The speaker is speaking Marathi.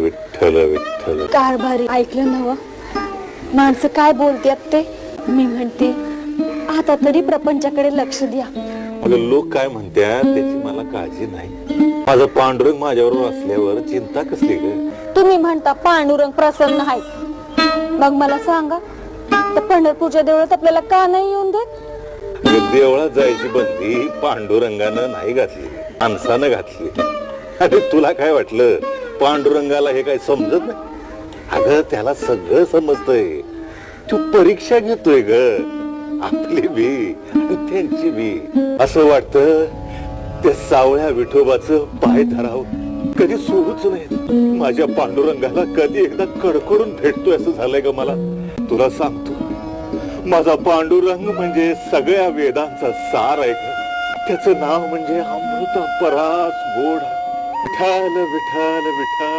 विठ्ठल विठ्ठल. कारभारी ऐकलं नव माणसं काय बोलतात ते? मी म्हणते आता तरी प्रपंचाकडे लक्ष द्या. अगं लोक काय म्हणतात त्याची मला काळजी नाही. माझा पांडुरंग माझ्याबरोबर असल्यावर चिंता कसली ग? तुम्ही म्हणता पांडुरंग प्रसन्न आहे. मग मला सांगा तर पंढरपूरच्या देवळात आपल्याला का नाही येऊन देत? देवळात जायची बंदी पांडुरंगानं नाही घातली माणसानं घातली. अरे तुला काय वाटलं? पांडुरंगाला हे काय समजत नाही. अगं त्याला सगळं समजतंय. तू परीक्षा घेतोय ग. आपली बी त्यांची बी असं वाटतं त्या सावळ्या विठोबाचं पाय धरावं. कधी सोडूच नाही. माझ्या पांडुरंगाला कधी एकदा कडकडून भेटतोय असं झालंय ग मला. तुला सांगतो. माझा पांडुरंग म्हणजे सगळ्या वेदांचा सार आहे ग. त्याचं नाव म्हणजे अमृता परास गोड. Time, every time, every time.